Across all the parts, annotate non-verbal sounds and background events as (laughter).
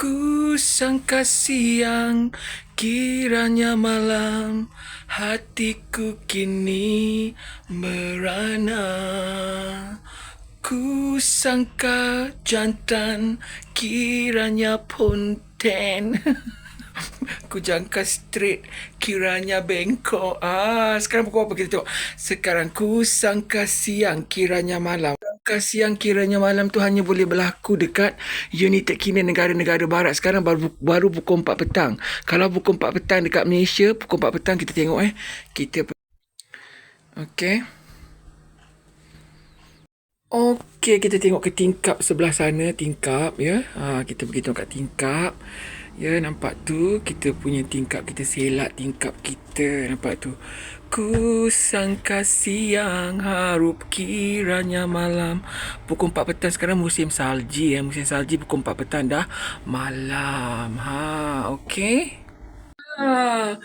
Ku sangka siang, kiranya malam, hatiku kini merana. Ku sangka jantan, kiranya ponten. (laughs) Ku jangka straight, kiranya bengkok. Ah, sekarang pukul apa kita tengok? Sekarang ku sangka siang, kiranya malam. Sangka siang, kiranya malam tu hanya boleh berlaku dekat United Kingdom negara-negara barat. Sekarang baru, baru pukul 4 petang. Kalau pukul 4 petang dekat Malaysia, pukul 4 petang kita tengok eh. Kita Okey. Okey, kita tengok ke tingkap sebelah sana, tingkap ya. Ha, kita pergi tengok kat tingkap. Ya, nampak tu kita punya tingkap kita selak tingkap kita. Nampak tu. Ku sangka siang harup kiranya malam. Pukul 4 petang sekarang musim salji ya. Musim salji pukul 4 petang dah malam. Ha, okey. Ha,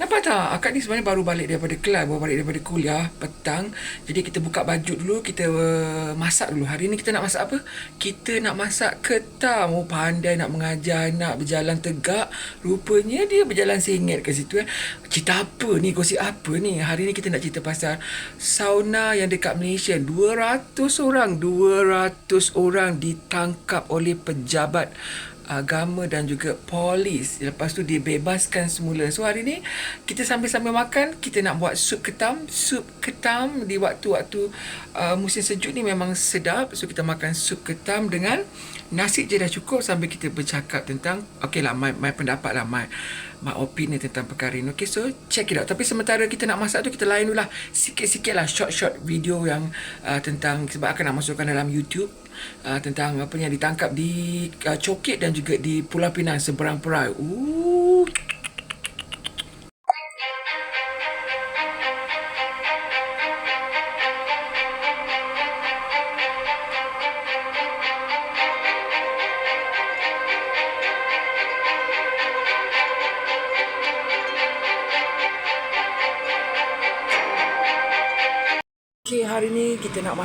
nampak tak? Akak ni sebenarnya baru balik daripada kelas, baru balik daripada kuliah petang. Jadi kita buka baju dulu, kita uh, masak dulu. Hari ni kita nak masak apa? Kita nak masak ketam. Oh pandai nak mengajar anak berjalan tegak. Rupanya dia berjalan sengit ke situ. Eh. Cerita apa ni? Gosip apa ni? Hari ni kita nak cerita pasal sauna yang dekat Malaysia. 200 orang, 200 orang ditangkap oleh pejabat agama dan juga polis. Lepas tu dibebaskan semula. So hari ni kita sambil-sambil makan, kita nak buat sup ketam. Sup ketam di waktu-waktu uh, musim sejuk ni memang sedap. So kita makan sup ketam dengan nasi je dah cukup sambil kita bercakap tentang okay lah my, my pendapat lah my my opinion tentang perkara ini. Okay, so check it out. Tapi sementara kita nak masak tu, kita lain dulu lah sikit-sikit lah short-short video yang uh, tentang sebab akan nak masukkan dalam YouTube uh, tentang apa yang ditangkap di uh, Coket dan juga di Pulau Pinang seberang perai. Ooh.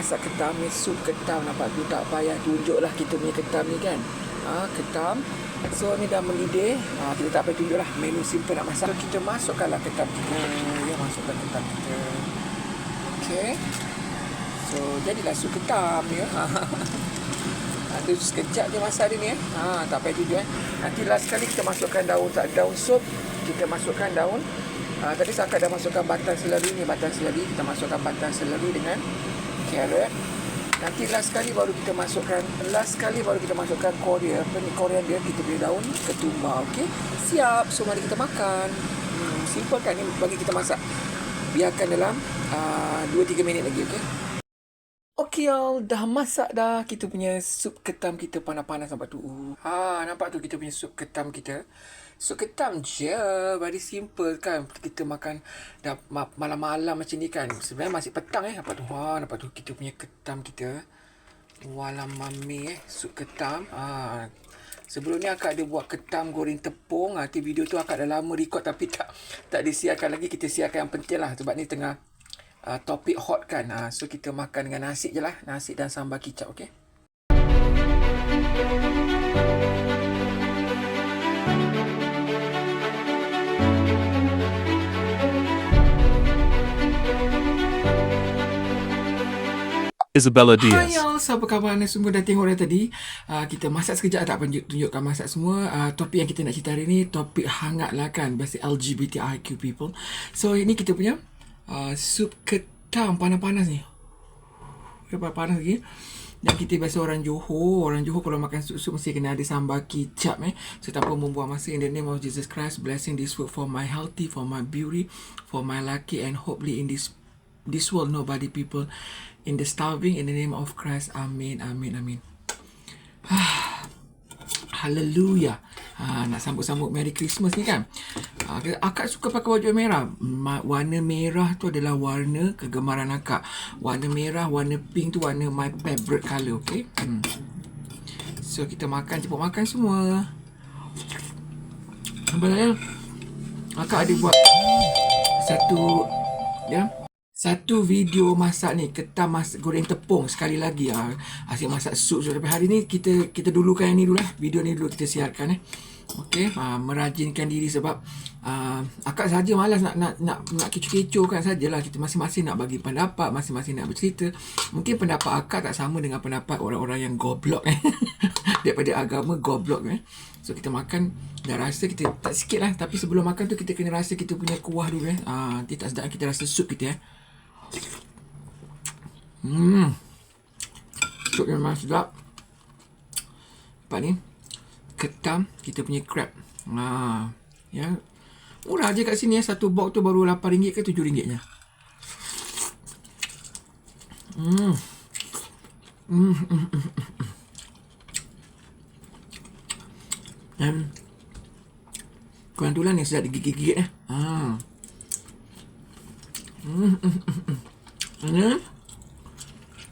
Masak ketam ni, sup ketam nampak tu tak payah tunjuk lah kita punya ketam ni kan. Ha, ketam. So ni dah mendidih. Ha, kita tak payah tunjuk lah menu simple nak masak. So kita masukkanlah ketam kita. Ya, masukkan ketam kita. Okay. So jadilah sup ketam ya. (laughs) Ada sekejap je masak dia ni eh. Ha, tak payah tunjuk eh. Nanti last kali kita masukkan daun tak daun sup. Kita masukkan daun Uh, tadi Saka dah masukkan batang seleri ni batang seleri kita masukkan batang seleri dengan carrot nanti last sekali baru kita masukkan last sekali baru kita masukkan apa ni dia kita beri daun ketumbar okey? Siap so mari kita makan. Hmm, simple kan ni bagi kita masak. Biarkan dalam uh, 2 3 minit lagi okey? Okey y'all, dah masak dah. Kita punya sup ketam kita panas-panas nampak tu. Ha, nampak tu kita punya sup ketam kita. Sup ketam je, very simple kan. Kita makan dah malam-malam macam ni kan. Sebenarnya masih petang eh. Nampak tu, ha, nampak tu kita punya ketam kita. Walam mami eh, sup ketam. Ha, Sebelum ni akak ada buat ketam goreng tepung. Nanti video tu akak dah lama record tapi tak tak disiarkan lagi. Kita siarkan yang penting lah. Sebab ni tengah uh, topik hot kan. Uh, so kita makan dengan nasi je lah. Nasi dan sambal kicap, okay? Isabella Hai Diaz. y'all, so apa khabar anda semua? Dah tengok dah tadi. Uh, Kita masak sekejap tak tunjuk, tunjukkan masak semua. Uh, Topik yang kita nak cerita hari ni Topik hangat lah kan Biasa LGBTIQ people. So ini kita punya uh, Sup ketam. Panas-panas ni. Lepas panas lagi. Dan kita biasa orang Johor. Orang Johor kalau makan sup-sup Mesti kena ada sambal kicap eh. So tanpa membuang masa In the name of Jesus Christ Blessing this food for my healthy For my beauty For my lucky And hopefully in this This world nobody people In the starving In the name of Christ Amin Amin Amin (sighs) Hallelujah. Ha, Nak sambut-sambut Merry Christmas ni kan? Ha, Akak suka pakai baju merah? Ma, Warna merah tu adalah warna Kegemaran akak. Warna merah Warna pink tu Warna my favorite colour Okay? Hmm. So kita makan Cepat makan semua. Nampak tak ya? Akak ada buat Satu Ya satu video masak ni ketam masak goreng tepung sekali lagi ah asyik masak sup tapi hari ni kita kita dulukan yang ni dulu lah video ni dulu kita siarkan eh. Okey ah, merajinkan diri sebab ah, akak saja malas nak nak nak nak kecoh-kecoh kan sajalah. Kita masing-masing nak bagi pendapat masing-masing nak bercerita. Mungkin pendapat akak tak sama dengan pendapat orang-orang yang goblok eh. (laughs) Daripada agama goblok eh. So kita makan dah rasa kita tak sikit lah. Tapi sebelum makan tu kita kena rasa kita punya kuah dulu eh. Ah, nanti tak sedap kita rasa sup kita eh Hmm. Sup yang memang sedap. Lepas ni, ketam kita punya crab. Ha, ya. Murah je kat sini ya. Satu box tu baru RM8 ke RM7 nya. Hmm, hmm. Dan Kurang tu lah ni sedap digigit-gigit eh. Ha. Hmm. Ini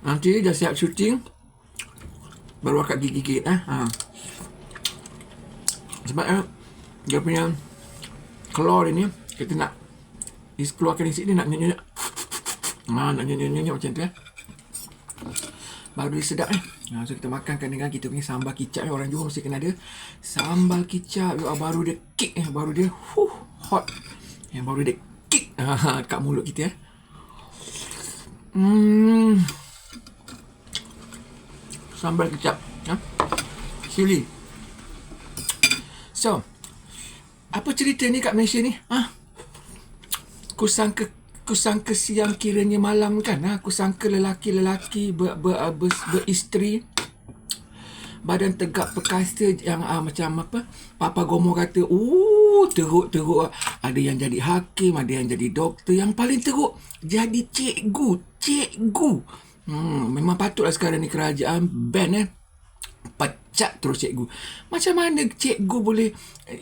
nanti dah siap syuting baru akak gigit-gigit eh. Ha. Sebab eh, dia punya kelor ini kita nak is keluarkan isi ni nak nyanyi Ha, nak nyanyi-nyanyi macam tu eh. Baru dia sedap eh. Ha, so kita makankan dengan kita punya sambal kicap eh. Orang Johor mesti kena ada sambal kicap. Oh, baru dia kick eh. Baru dia huh, hot. Yang baru dia ha, (laughs) kat mulut kita eh. Hmm. Sambal kecap. Ha? Chili. So, apa cerita ni kat Malaysia ni? Ha? Kusangka kusangka siang kiranya malam kan? Ha? Kusangka lelaki-lelaki ber, ber, ber, beristeri badan tegak perkasa yang uh, macam apa Papa Gomo kata uh teruk-teruk. Ada yang jadi hakim ada yang jadi doktor. Yang paling teruk jadi cikgu cikgu. Hmm, memang patutlah sekarang ni kerajaan ban eh pecat terus cikgu. Macam mana cikgu boleh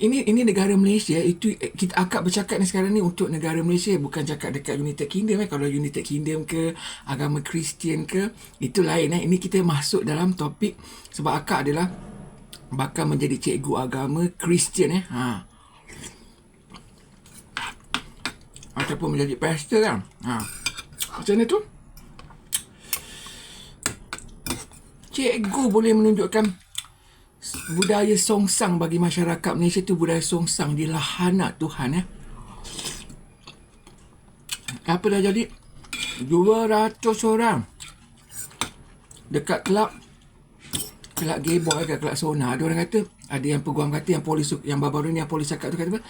ini ini negara Malaysia itu kita akak bercakap ni sekarang ni untuk negara Malaysia bukan cakap dekat United Kingdom eh. Kalau United Kingdom ke agama Kristian ke itu lain eh. Ini kita masuk dalam topik sebab akak adalah bakal menjadi cikgu agama Kristian eh. Ha. Ataupun menjadi pastor kan? Ha. Macam mana tu? Cikgu boleh menunjukkan budaya songsang bagi masyarakat Malaysia tu budaya songsang. Di lahana Tuhan ya. Apa dah jadi? 200 orang. Dekat kelab kelab gay boy ke kelab sona. Ada orang kata ada yang peguam kata yang polis yang baru-baru ni yang polis cakap tu kata apa?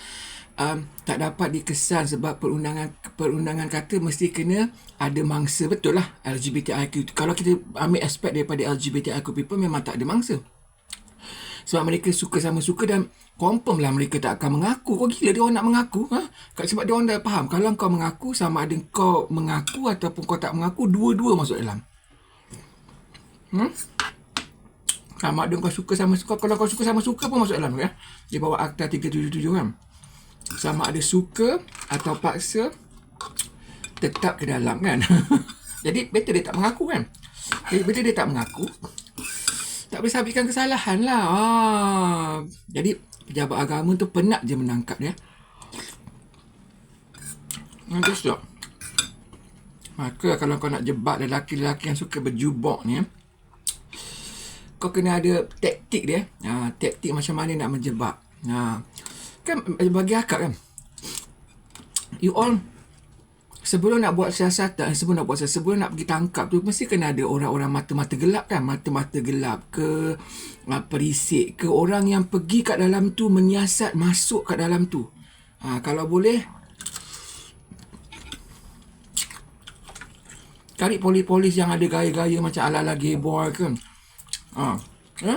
Um, tak dapat dikesan sebab perundangan perundangan kata mesti kena ada mangsa. Betul lah LGBTIQ kalau kita ambil aspek daripada LGBTIQ people memang tak ada mangsa sebab mereka suka sama suka dan confirm lah mereka tak akan mengaku. Kau gila dia orang nak mengaku ha? sebab dia orang dah faham kalau kau mengaku sama ada kau mengaku ataupun kau tak mengaku dua-dua masuk dalam. Hmm? sama ada kau suka sama suka kalau kau suka sama suka pun masuk dalam ya? Dia bawa akta 377 kan? Sama ada suka atau paksa tetap ke dalam kan? (laughs) Jadi better dia tak mengaku kan? Jadi better dia tak mengaku tak boleh sabitkan kesalahan lah. Ah. jadi pejabat agama tu penat je menangkap dia. Nanti stop maka kalau kau nak jebak lelaki-lelaki yang suka berjubok ni kau kena ada taktik dia. Ha, taktik macam mana nak menjebak. Ha, kan bagi akak kan you all sebelum nak buat siasatan sebelum nak buat siasatan sebelum nak pergi tangkap tu mesti kena ada orang-orang mata-mata gelap kan mata-mata gelap ke uh, perisik ke orang yang pergi kat dalam tu menyiasat masuk kat dalam tu ha, kalau boleh cari polis-polis yang ada gaya-gaya macam ala-ala gay boy kan ha. ha?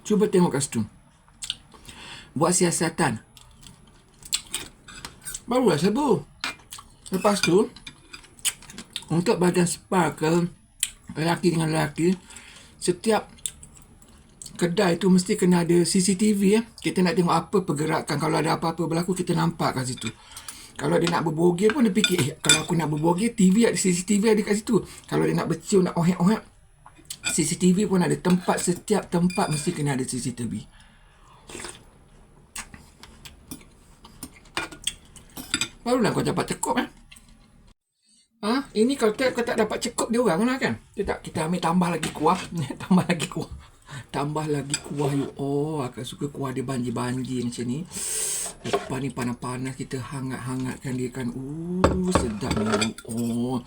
cuba tengok kat situ buat siasatan. Barulah sembuh. Lepas tu, untuk badan spa ke lelaki dengan lelaki, setiap kedai tu mesti kena ada CCTV ya. Kita nak tengok apa pergerakan. Kalau ada apa-apa berlaku, kita nampak kat situ. Kalau dia nak berbogel pun dia fikir, eh, kalau aku nak berbogel, TV ada CCTV ada kat situ. Kalau dia nak bercium, nak ohek-ohek, CCTV pun ada. Tempat, setiap tempat mesti kena ada CCTV. Barulah kau dapat cukup eh. Ah, ini kalau tak tak dapat cekup dia orang lah kan. Dia tak kita ambil tambah lagi kuah, (laughs) tambah lagi kuah. Tambah lagi kuah you. Oh, akan suka kuah dia banji-banji macam ni. Lepas ni panas-panas kita hangat-hangatkan dia kan. Uh, sedap ni. Oh.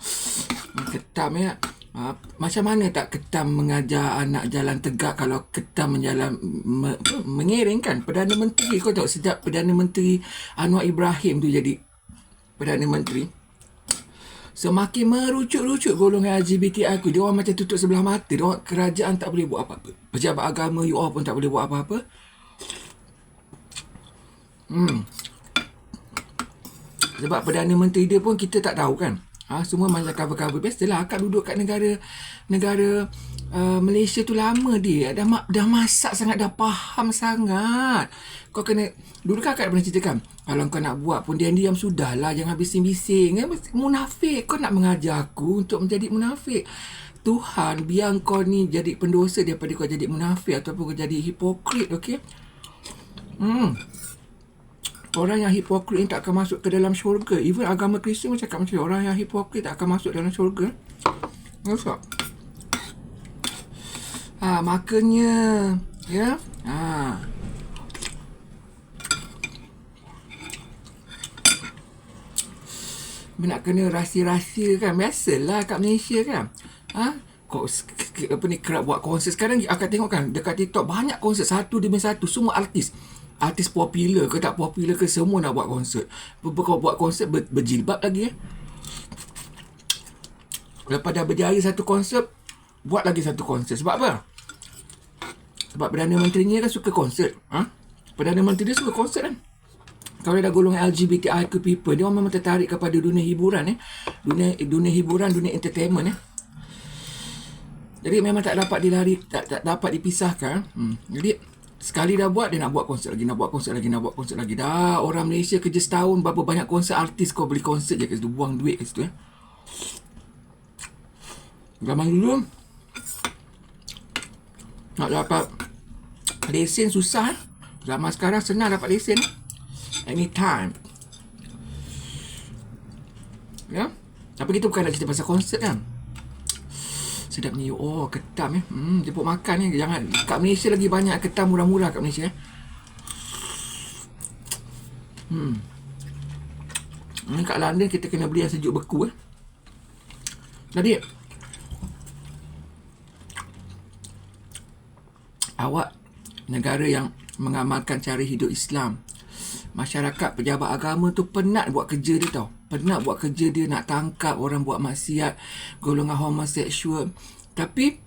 Ketam ya. Ha, macam mana tak ketam mengajar anak jalan tegak kalau ketam menjalan me, mengiring kan Perdana Menteri kau tahu sejak Perdana Menteri Anwar Ibrahim tu jadi Perdana Menteri semakin merucut-rucut golongan LGBTI aku dia orang macam tutup sebelah mata dia orang kerajaan tak boleh buat apa-apa pejabat agama you all pun tak boleh buat apa-apa hmm sebab Perdana Menteri dia pun kita tak tahu kan Ha, semua macam cover-cover. Biasalah akak duduk kat negara negara uh, Malaysia tu lama dia. Dah, dah masak sangat, dah faham sangat. Kau kena... Dulu kan pernah ceritakan. Kalau kau nak buat pun diam-diam sudahlah. Jangan bising-bising. Eh, munafik. Kau nak mengajar aku untuk menjadi munafik. Tuhan biar kau ni jadi pendosa daripada kau jadi munafik ataupun kau jadi hipokrit, okey? Hmm. Orang yang hipokrit ni tak akan masuk ke dalam syurga. Even agama Kristian pun cakap macam orang yang hipokrit tak akan masuk dalam syurga. Masuk. Ha, makanya ya. Ha. Nak kena rahsia-rahsia kan Biasalah kat Malaysia kan Ha apa ni kerap buat konsert sekarang akan tengok kan dekat TikTok banyak konsert satu demi satu semua artis artis popular ke tak popular ke semua nak buat konsert. Kau buat konsert ber, berjilbab lagi eh. Lepas dah berjaya satu konsert, buat lagi satu konsert. Sebab apa? Sebab Perdana Menteri ni kan suka konsert. Ha? Perdana Menteri dia suka konsert kan? Kalau dah golongan LGBTIQ people, dia orang memang tertarik kepada dunia hiburan eh. Dunia dunia hiburan, dunia entertainment eh. Jadi memang tak dapat dilari, tak, tak dapat dipisahkan. Hmm. Jadi Sekali dah buat, dia nak buat konsert lagi, nak buat konsert lagi, nak buat konsert lagi. Dah orang Malaysia kerja setahun, berapa banyak konsert artis kau beli konsert je kat situ. Buang duit kat situ. Eh. Zaman dulu, nak dapat lesen susah. Eh. Zaman sekarang senang dapat lesen. Eh. Anytime. Ya? Tapi kita bukan nak cerita pasal konsert kan. Sedapnya Oh ketam ya hmm, Jemput makan ni Jangan Kat Malaysia lagi banyak ketam murah-murah kat Malaysia eh. Hmm Ni kat London kita kena beli yang sejuk beku eh. Jadi Awak Negara yang Mengamalkan cara hidup Islam Masyarakat pejabat agama tu penat buat kerja dia tau. Penat buat kerja dia nak tangkap orang buat maksiat golongan homoseksual. Tapi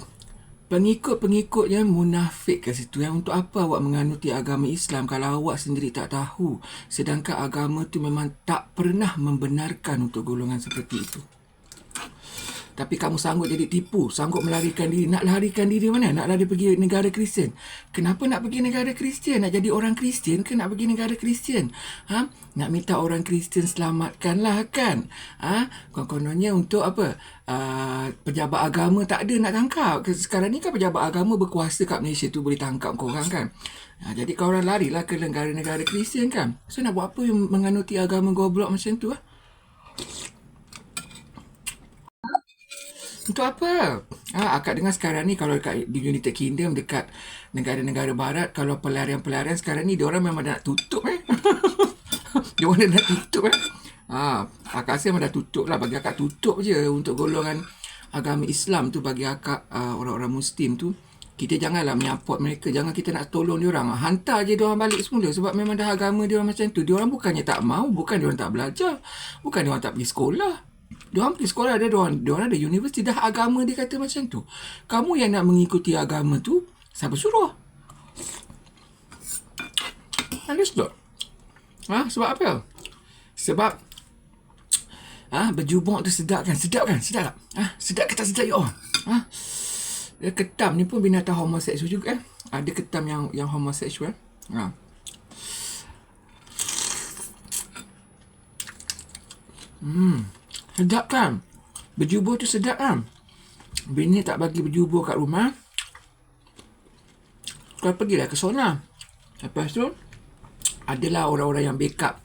pengikut-pengikutnya munafik ke situ yang untuk apa awak menganuti agama Islam? Kalau awak sendiri tak tahu sedangkan agama tu memang tak pernah membenarkan untuk golongan seperti itu tapi kamu sanggup jadi tipu, sanggup melarikan diri. Nak larikan diri mana? Nak lari pergi negara Kristian. Kenapa nak pergi negara Kristian? Nak jadi orang Kristian ke nak pergi negara Kristian? Ha? Nak minta orang Kristian selamatkanlah kan? Ha? Kononnya untuk apa? Uh, pejabat agama tak ada nak tangkap. Sekarang ni kan pejabat agama berkuasa kat Malaysia tu boleh tangkap kau orang kan? Ha, jadi kau orang larilah ke negara-negara Kristian kan? So nak buat apa yang menganuti agama goblok macam tu? Ha? Untuk apa? Ha, akak dengar sekarang ni kalau dekat di United Kingdom dekat negara-negara barat kalau pelarian-pelarian sekarang ni dia orang memang nak tutup eh. (laughs) dia orang dah tutup eh. Ha, akak rasa memang dah tutup lah bagi akak tutup je untuk golongan agama Islam tu bagi akak uh, orang-orang muslim tu kita janganlah menyapot mereka jangan kita nak tolong dia orang hantar je dia orang balik semula sebab memang dah agama dia orang macam tu dia orang bukannya tak mau bukan dia orang tak belajar bukan dia orang tak pergi sekolah dia orang pergi sekolah dia orang, dia orang ada universiti dah agama dia kata macam tu. Kamu yang nak mengikuti agama tu, siapa suruh? Understood? Ha? Sebab apa? Sebab ha? berjubuk tu sedap kan? Sedap kan? Sedap tak? Ha? Sedap ke tak sedap ya Allah? Ha? Dia ketam ni pun binatang homoseksual juga eh? Ada ketam yang yang homoseksual. Ha? Hmm. Sedap kan? Berjubur tu sedap kan? Bini tak bagi berjubur kat rumah. Kau pergilah ke sana. Lepas tu, adalah orang-orang yang backup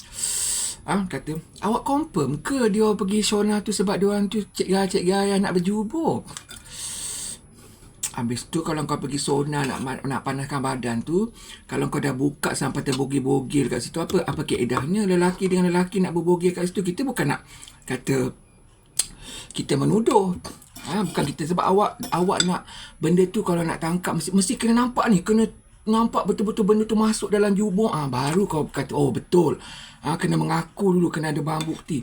Ah, kata, awak confirm ke dia pergi sauna tu sebab dia orang tu cik gaya gaya nak berjubur? Habis tu kalau kau pergi sauna nak nak panaskan badan tu, kalau kau dah buka sampai terbogil-bogil kat situ apa apa keedahnya lelaki dengan lelaki nak berbogil kat situ kita bukan nak kata kita menuduh. Ha, bukan kita sebab awak awak nak benda tu kalau nak tangkap mesti, mesti kena nampak ni. Kena nampak betul-betul benda tu masuk dalam jubur ah ha, baru kau kata oh betul. Ha, kena mengaku dulu kena ada bahan bukti.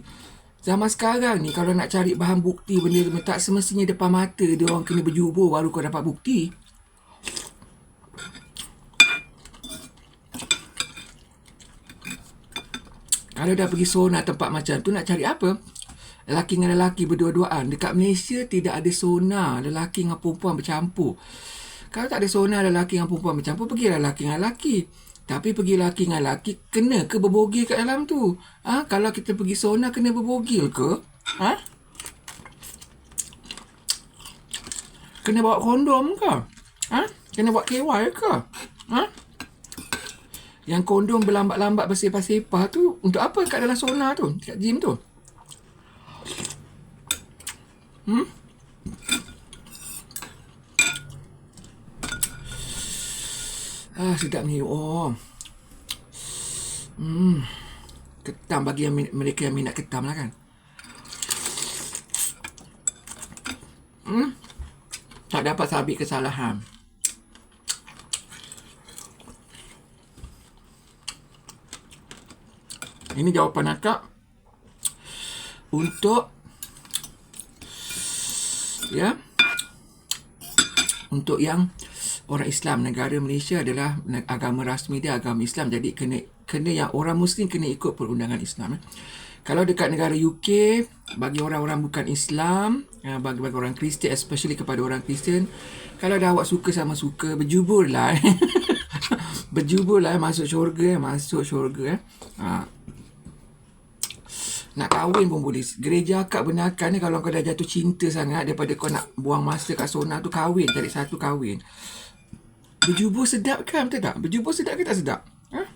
Zaman sekarang ni kalau nak cari bahan bukti benda tu tak semestinya depan mata dia orang kena berjubur baru kau dapat bukti. Kalau dah pergi sauna tempat macam tu nak cari apa lelaki dengan lelaki berdua-duaan dekat Malaysia tidak ada sauna lelaki dengan perempuan bercampur kalau tak ada sauna lelaki dengan perempuan bercampur, pergilah lelaki dengan lelaki. Tapi pergi lelaki dengan lelaki, kena ke berbogil kat dalam tu? Ha? Kalau kita pergi sauna, kena berbogil ke? Ha? Kena bawa kondom ke? Ha? Kena buat KY ke? Ha? Yang kondom berlambat-lambat bersepah-sepah tu, untuk apa kat dalam sauna tu? Kat gym tu? Hmm? Ah, sedap ni. Oh. Hmm. Ketam bagi yang mereka yang minat ketam lah kan. Hmm. Tak dapat sabit kesalahan. Ini jawapan akak untuk ya untuk yang orang Islam negara Malaysia adalah agama rasmi dia agama Islam jadi kena kena yang orang muslim kena ikut perundangan Islam eh. Kalau dekat negara UK bagi orang-orang bukan Islam eh, bagi bagi orang Kristian especially kepada orang Kristian kalau dah awak suka sama suka berjubur lah (laughs) berjubur lah masuk syurga masuk syurga eh. ha. Nak kahwin pun boleh. Gereja akak benarkan ni kalau kau dah jatuh cinta sangat daripada kau nak buang masa kat sona tu kahwin. Cari satu kahwin. Berjubur sedap kan betul tak? Berjubur sedap ke tak sedap? Ha?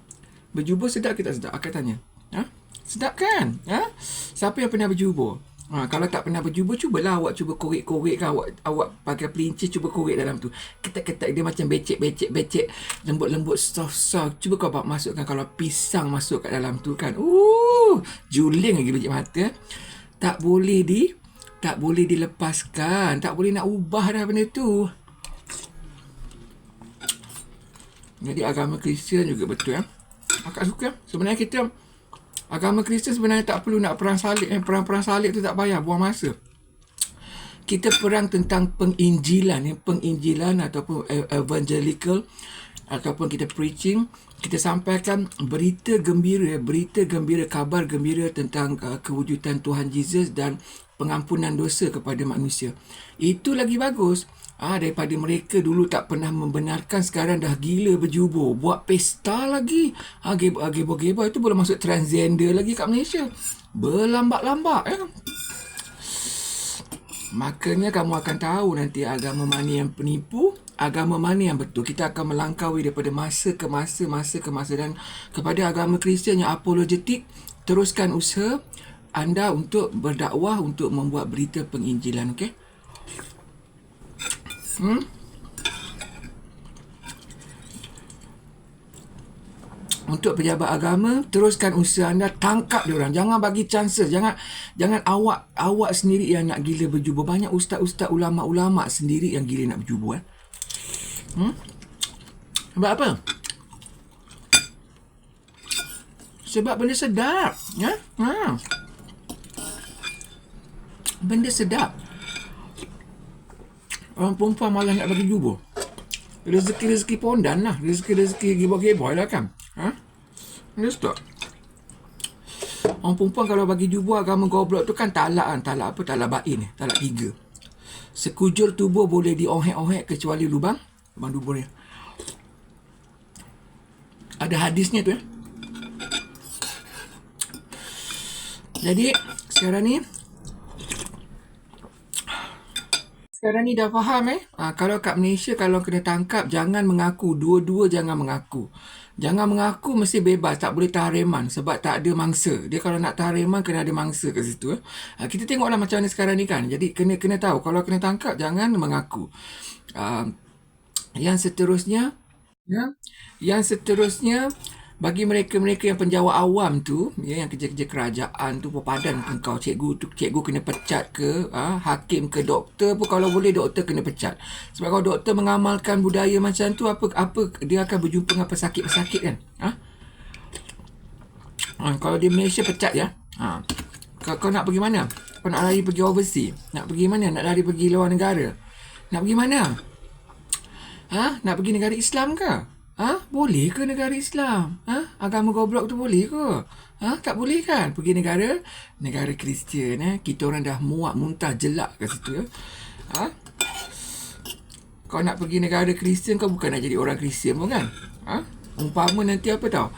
Berjubur sedap ke tak sedap? Akak tanya. Ha? Sedap kan? Ha? Siapa yang pernah berjubur? Ha, kalau tak pernah berjubur, cubalah awak cuba korek-korek kan. Awak, awak pakai pelinci, cuba korek dalam tu. Ketak-ketak dia macam becek-becek-becek. Lembut-lembut, soft-soft. Cuba kau bawa masukkan kalau pisang masuk kat dalam tu kan. Uh, juling lagi biji mata. Tak boleh di, tak boleh dilepaskan. Tak boleh nak ubah dah benda tu. Jadi agama Kristian juga betul ya. Akak suka. Sebenarnya kita agama Kristian sebenarnya tak perlu nak perang salib. Eh, perang-perang salib tu tak payah buang masa. Kita perang tentang penginjilan, ya. penginjilan ataupun evangelical ataupun kita preaching, kita sampaikan berita gembira, berita gembira, kabar gembira tentang uh, kewujudan Tuhan Yesus dan pengampunan dosa kepada manusia. Itu lagi bagus. Ah ha, daripada mereka dulu tak pernah membenarkan sekarang dah gila berjubur, buat pesta lagi. Ah ha, gebo-gebo itu boleh masuk transgender lagi kat Malaysia. Berlambak-lambak ya. Makanya kamu akan tahu nanti agama mana yang penipu, agama mana yang betul. Kita akan melangkaui daripada masa ke masa, masa ke masa dan kepada agama Kristian yang apologetik, teruskan usaha anda untuk berdakwah untuk membuat berita penginjilan, okey? Hmm? Untuk pejabat agama, teruskan usaha anda tangkap dia orang. Jangan bagi chances. Jangan jangan awak awak sendiri yang nak gila berjubur. Banyak ustaz-ustaz ulama-ulama sendiri yang gila nak berjubur eh. Hmm? Sebab apa? Sebab benda sedap, ya? Ha. Benda sedap. Orang perempuan malah nak bagi jubur. Rezeki-rezeki pondan lah. Rezeki-rezeki gibor-gibor lah kan. Ha? Ini tak? Orang perempuan kalau bagi jubur agama goblok tu kan talak kan. Talak apa? Talak bain ni. Talak tiga. Sekujur tubuh boleh diohek-ohek kecuali lubang. Lubang dubur ni. Ada hadisnya tu ya. Jadi sekarang ni Sekarang ni dah faham eh. Ha, kalau kat Malaysia kalau kena tangkap jangan mengaku. Dua-dua jangan mengaku. Jangan mengaku mesti bebas. Tak boleh tahan reman sebab tak ada mangsa. Dia kalau nak tahan reman kena ada mangsa kat situ. Eh. Ha, kita tengoklah macam mana sekarang ni kan. Jadi kena kena tahu kalau kena tangkap jangan mengaku. Ha, yang seterusnya ya. Yang seterusnya bagi mereka-mereka yang penjawat awam tu ya yang kerja-kerja kerajaan tu padan ke kau cikgu tu cikgu kena pecat ke ha, hakim ke doktor pun kalau boleh doktor kena pecat. Sebab kalau doktor mengamalkan budaya macam tu apa apa dia akan berjumpa dengan pesakit-pesakit kan ha? ha kalau di Malaysia pecat ya. Ha. Kau, kau nak pergi mana? Kau nak lari pergi overseas? Nak pergi mana? Nak lari pergi luar negara? Nak pergi mana? Ha? Nak pergi negara Islam ke Ha? Boleh ke negara Islam? Ha? Agama goblok tu boleh ke? Ha? Tak boleh kan? Pergi negara negara Kristian eh. Kita orang dah muak muntah jelak kat situ ya. Ha? Kau nak pergi negara Kristian kau bukan nak jadi orang Kristian pun kan? Ha? Umpama nanti apa tau?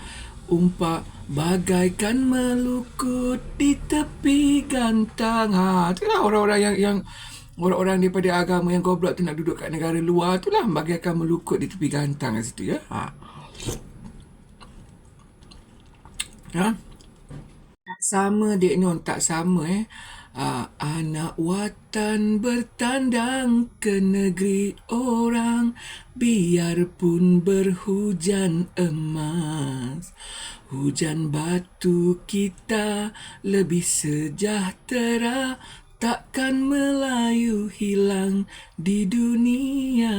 Umpa bagaikan melukut di tepi gantang. Ha, itulah orang-orang yang yang orang-orang daripada agama yang goblok tu nak duduk kat negara luar tu lah bagaikan melukut di tepi gantang kat situ ya. Ha. Ha? Tak sama Dek Non, tak sama eh. Uh, anak watan bertandang ke negeri orang Biarpun berhujan emas Hujan batu kita lebih sejahtera takkan Melayu hilang di dunia.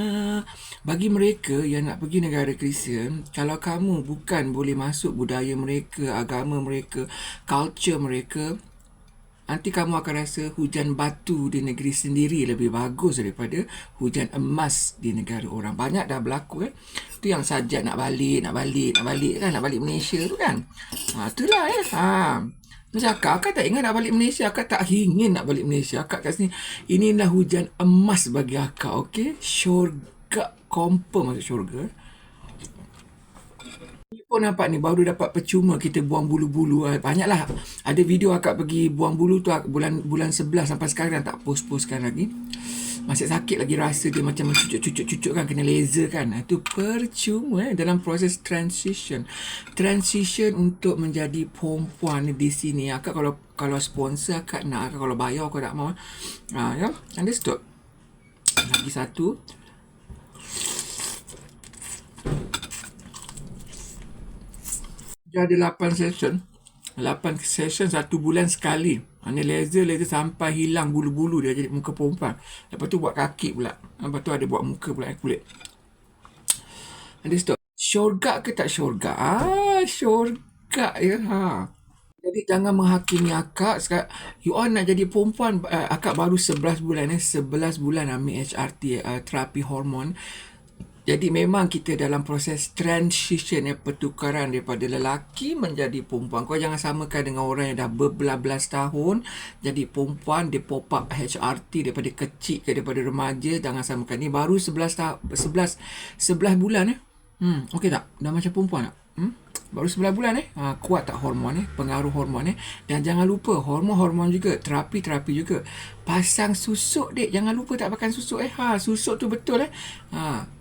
Bagi mereka yang nak pergi negara Kristian, kalau kamu bukan boleh masuk budaya mereka, agama mereka, culture mereka, nanti kamu akan rasa hujan batu di negeri sendiri lebih bagus daripada hujan emas di negara orang. Banyak dah berlaku eh. Tu yang saja nak balik, nak balik, nak balik kan, nak balik Malaysia tu kan. Ha, itulah eh. Ha. Macam akak, akak tak ingat nak balik Malaysia. Akak tak ingin nak balik Malaysia. Akak kat sini, inilah hujan emas bagi akak, okey? Syurga, confirm masuk syurga. Ni pun nampak ni, baru dapat percuma kita buang bulu-bulu. Ah, banyaklah. Ada video akak pergi buang bulu tu bulan bulan 11 sampai sekarang tak post-postkan lagi masih sakit lagi rasa dia macam mencucuk-cucuk-cucuk kan kena laser kan itu percuma eh dalam proses transition. Transition untuk menjadi perempuan di sini. Akak kalau kalau sponsor akak nak akak kalau bayar aku tak mau ha, ya understood? Lagi satu. Dia ada 8 session 8 session satu bulan sekali hanya laser laser sampai hilang bulu-bulu dia jadi muka perempuan. Lepas tu buat kaki pula. Lepas tu ada buat muka pula kulit. Ada stop. Syurga ke tak syurga? Ah, syurga ya. Ha. Jadi jangan menghakimi akak. Sekarang, you all nak jadi perempuan. Uh, akak baru 11 bulan. Eh. 11 bulan ambil HRT. Uh, terapi hormon. Jadi memang kita dalam proses transition ya pertukaran daripada lelaki menjadi perempuan. Kau jangan samakan dengan orang yang dah berbelas-belas tahun jadi perempuan dia pop up HRT daripada kecil ke daripada remaja jangan samakan. Ni baru 11 tahun 11 11 bulan eh. Hmm, okey tak? Dah macam perempuan tak? Hmm? Baru 11 bulan eh. Ha, kuat tak hormon eh? Pengaruh hormon eh. Dan jangan lupa hormon-hormon juga, terapi-terapi juga. Pasang susuk dek, jangan lupa tak pakai susuk eh. Ha, susuk tu betul eh. Ha,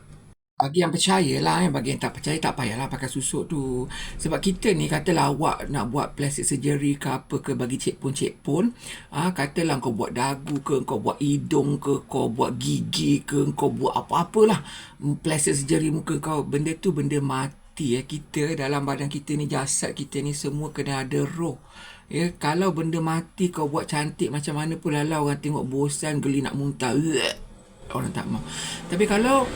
bagi yang percaya lah eh. Bagi yang tak percaya tak payahlah pakai susuk tu Sebab kita ni katalah awak nak buat plastic surgery ke apa ke bagi cek pun cek pun ah, Katalah kau buat dagu ke kau buat hidung ke kau buat gigi ke kau buat apa-apalah Plastic surgery muka kau benda tu benda mati eh. Kita dalam badan kita ni jasad kita ni semua kena ada roh Ya, kalau benda mati kau buat cantik macam mana pun lalau orang tengok bosan geli nak muntah. Orang tak mau. Tapi kalau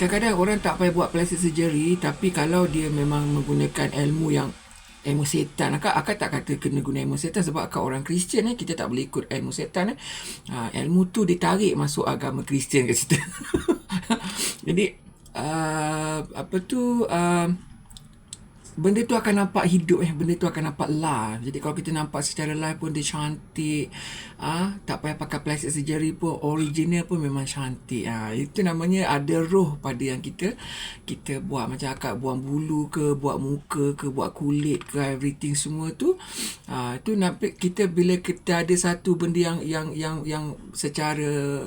kadang-kadang orang tak payah buat plastic surgery tapi kalau dia memang menggunakan ilmu yang ilmu setan akak, akak tak kata kena guna ilmu setan sebab akak orang Kristian eh. Kita tak boleh ikut ilmu setan eh. Ha, ilmu tu ditarik masuk agama Kristian kat situ. (laughs) Jadi uh, apa tu uh, benda tu akan nampak hidup eh. Benda tu akan nampak live jadi kalau kita nampak secara live pun dia cantik. Ah tak payah pakai plastic surgery pun original pun memang cantik. Ah itu namanya ada roh pada yang kita kita buat. Macam akak buang bulu ke buat muka ke buat kulit ke everything semua tu ah itu nampak kita bila kita ada satu benda yang yang yang yang secara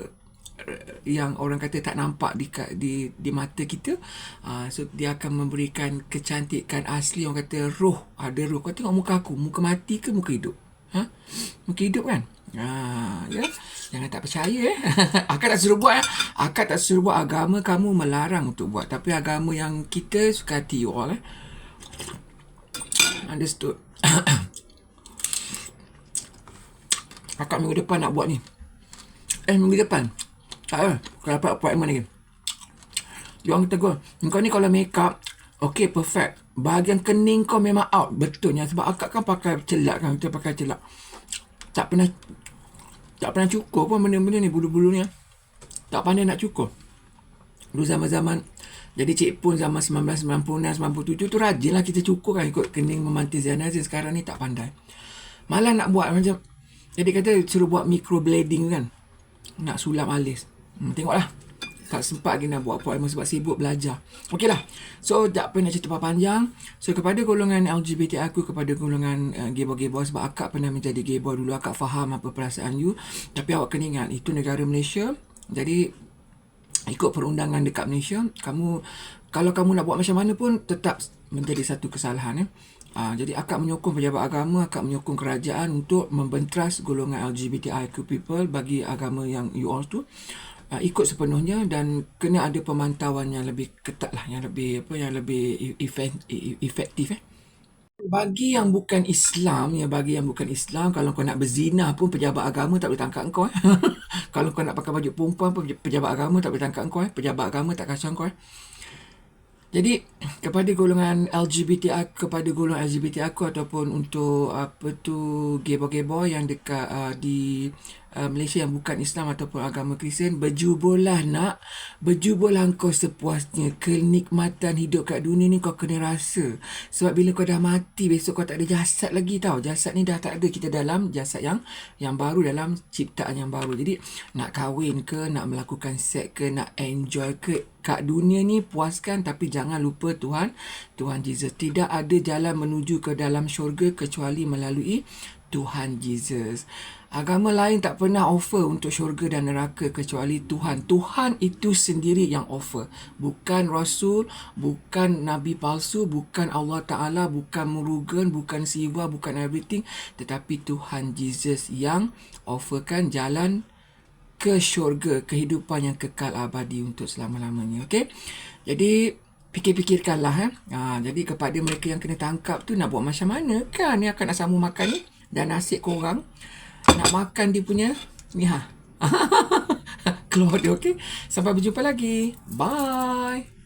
yang orang kata tak nampak di di di mata kita uh, so dia akan memberikan kecantikan asli orang kata roh ada roh kau tengok muka aku muka mati ke muka hidup ha muka hidup kan Ha, ya. Jangan tak percaya eh. (laughs) akak tak suruh buat eh. Akak tak suruh buat agama kamu melarang untuk buat. Tapi agama yang kita suka hati you all eh. Understood. (coughs) akak minggu depan nak buat ni. Eh minggu depan. Tak eh. Kalau dapat appointment lagi. Dia orang tegur. Kau ni kalau make up. Okay perfect. Bahagian kening kau memang out. Betulnya. Sebab akak kan pakai celak kan. Kita pakai celak. Tak pernah tak pernah cukur pun benda-benda ni bulu-bulu ni. Tak pandai nak cukur. Dulu zaman-zaman jadi cik pun zaman 1996 97 tu rajin lah kita cukur kan ikut kening memantis Zainazin sekarang ni tak pandai. Malah nak buat macam jadi kata suruh buat microblading kan. Nak sulam alis. Hmm, tengoklah. Tak sempat lagi nak buat appointment sebab sibuk belajar. Okey lah. So, tak nak cerita panjang. So, kepada golongan LGBT aku, kepada golongan uh, gay-boy-gay-boy, sebab akak pernah menjadi gay-boy dulu, akak faham apa perasaan you. Tapi awak kena ingat, itu negara Malaysia. Jadi, ikut perundangan dekat Malaysia, kamu kalau kamu nak buat macam mana pun, tetap menjadi satu kesalahan. Eh. Uh, jadi akak menyokong pejabat agama, akak menyokong kerajaan untuk membentras golongan LGBTIQ people bagi agama yang you all tu uh, ikut sepenuhnya dan kena ada pemantauan yang lebih ketat lah yang lebih apa yang lebih efektif eh. Bagi yang bukan Islam ya bagi yang bukan Islam kalau kau nak berzina pun pejabat agama tak boleh tangkap kau eh. (laughs) Kalau kau nak pakai baju perempuan pun pejabat agama tak boleh tangkap kau eh. Pejabat agama tak kacau kau eh. Jadi kepada golongan LGBT kepada golongan LGBT aku ataupun untuk apa tu gay-boy yang dekat uh, di uh, Malaysia yang bukan Islam ataupun agama Kristian berjuburlah nak berjuburlah kau sepuasnya kenikmatan hidup kat dunia ni kau kena rasa. Sebab bila kau dah mati besok kau tak ada jasad lagi tau. Jasad ni dah tak ada kita dalam jasad yang yang baru dalam ciptaan yang baru. Jadi nak kahwin ke nak melakukan seks ke nak enjoy ke kat dunia ni puaskan. Tapi jangan lupa Tuhan Tuhan Jesus. Tidak ada jalan menuju ke dalam syurga kecuali melalui Tuhan Jesus agama lain tak pernah offer untuk syurga dan neraka kecuali Tuhan. Tuhan itu sendiri yang offer. Bukan rasul bukan nabi palsu bukan Allah taala bukan murugan bukan siwa bukan everything. Tetapi Tuhan Jesus yang offerkan jalan ke syurga kehidupan yang kekal abadi untuk selama-lamanya. Okey? Jadi fikir-fikirkanlah eh. Ha, jadi kepada mereka yang kena tangkap tu nak buat macam mana? Kan ni akan nak sambung makan ni. Dan nasi korang nak makan dia punya. Ni ha. (laughs) Keluar dia okey? Sampai berjumpa lagi. Bye